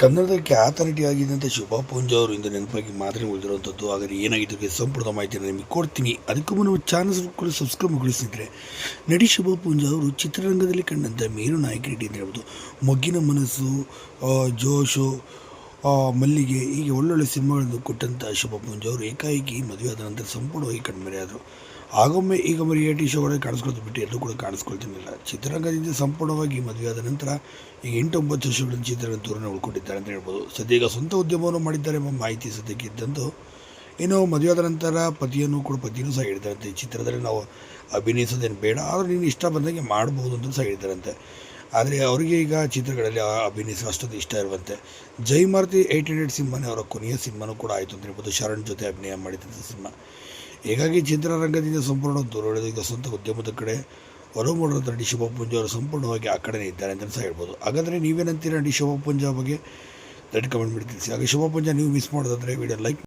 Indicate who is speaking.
Speaker 1: ಕನ್ನಡದ ಖ್ಯಾತ ನಟಿಯಾಗಿದ್ದಂಥ ಶೋಭಾ ಪೂಂಜಾ ಅವರು ಇಂದು ನೆನಪಾಗಿ ಮಾತ್ರ ಉಳಿದಿರುವಂಥದ್ದು ಹಾಗಾದ್ರೆ ಏನಾಗಿದ್ದು ಸಂಪುಟದ ಸಂಪೂರ್ಣ ಮಾಹಿತಿಯನ್ನು ನಿಮಗೆ ಕೊಡ್ತೀನಿ. ಅದಕ್ಕೂ ಮುನ್ನ ಚಾನಲ್ ಕೂಡ ಸಬ್ಸ್ಕ್ರೈಬ್ ಮಾಡಿಸಿದ್ರೆ ನಟಿ ಶೋಭಾ ಪೂಂಜಾ ಅವರು ಚಿತ್ರರಂಗದಲ್ಲಿ ಕಂಡಂಥ ಮೇರು ನಾಯಕಿ ನಟಿ ಅಂತ ಹೇಳ್ಬೋದು. ಮೊಗ್ಗಿನ ಮನಸ್ಸು ಜೋಶು ಮಲ್ಲಿಗೆ ಹೀಗೆ ಒಳ್ಳೊಳ್ಳೆ ಸಿನಿಮಾಗಳನ್ನು ಕೊಟ್ಟಂಥ ಶುಭ ಅವರು ಏಕಾಏಕಿ ಮದುವೆ ಆದ ನಂತರ ಸಂಪೂರ್ಣವಾಗಿ ಕಣ್ಮರೆಯಾದರು ಆಗೊಮ್ಮೆ ಈಗ ರಿಯಾಲಿಟಿ ಶೋಗಳಲ್ಲಿ ಕಾಣಿಸ್ಕೊಳ್ತು ಬಿಟ್ಟು ಎಲ್ಲೂ ಕೂಡ ಕಾಣಿಸ್ಕೊಳ್ತಿರಲಿಲ್ಲ ಚಿತ್ರರಂಗದಿಂದ ಸಂಪೂರ್ಣವಾಗಿ ಮದುವೆಯಾದ ನಂತರ ಈಗ ಎಂಟೊಂಬತ್ತು ವರ್ಷಗಳಿಂದ ಚಿತ್ರರಂಗ ತೋರಣ ಉಳ್ಕೊಂಡಿದ್ದಾರೆ ಅಂತ ಹೇಳ್ಬೋದು. ಸದ್ಯ ಈಗ ಸ್ವಂತ ಉದ್ಯಮವನ್ನು ಮಾಡಿದ್ದಾರೆ ಎಂಬ ಮಾಹಿತಿ ಸದ್ಯಕ್ಕೆ ಇದ್ದಂತು ಇನ್ನು ಮದುವೆಯಾದ ನಂತರ ಪತಿಯನ್ನು ಕೂಡ ಪತಿಯೂ ಸಹ ಹೇಳಿದ್ದಾರಂತೆ. ಈ ಚಿತ್ರದಲ್ಲಿ ನಾವು ಅಭಿನಯಿಸೋದೇನು ಬೇಡ, ಆದರೂ ನೀನು ಇಷ್ಟ ಬಂದಂಗೆ ಮಾಡ್ಬೋದು ಅಂತ ಸಹ ಹೇಳಿದ್ದಾರಂತೆ. ಆದರೆ ಅವರಿಗೆ ಈಗ ಚಿತ್ರಗಳಲ್ಲಿ ಆ ಅಭಿನಯಿಸೋ ಅಷ್ಟೊಂದು ಇಷ್ಟ ಇರುವಂತೆ. ಜೈಮಾರುತಿ ಏಯ್ಟ್ ಹಂಡ್ರೆಡ್ ಸಿನಿಮಾನೇ ಅವರ ಕೊನೆಯ ಸಿನಿಮಾನೂ ಕೂಡ ಆಯಿತು ಅಂತ ಹೇಳ್ಬೋದು. ಶರಣ್ ಜೊತೆ ಅಭಿನಯ ಮಾಡಿದಂಥ ಸಿನಿಮಾ. ಹೀಗಾಗಿ ಚಿತ್ರರಂಗದಿಂದ ಸಂಪೂರ್ಣ ದೂರ ಉಳಿದು ಈಗ ಸ್ವಂತ ಉದ್ಯಮದ ಕಡೆ. ಹೊರ ಮೂಡಿದ ನಟಿ ಶೋಭಾ ಅವರು ಸಂಪೂರ್ಣವಾಗಿ ಆ ಕಡೆನೇ ಇದ್ದಾರೆ ಅಂತ ಸಹ ಹೇಳ್ಬೋದು. ಹಾಗಾದರೆ ನೀವೇನಂತೀರ ನಟಿ ಶೋಭಾ ಪೂಂಜಾ ಬಗ್ಗೆ? ದಟ್ ಕಮೆಂಟ್ ಮಾಡಿ ತಿಳಿಸಿ. ಹಾಗೆ ಶೋಭಾ ನೀವು ಮಿಸ್ ಮಾಡೋದಾದರೆ ವಿಡಿಯೋ ಲೈಕ್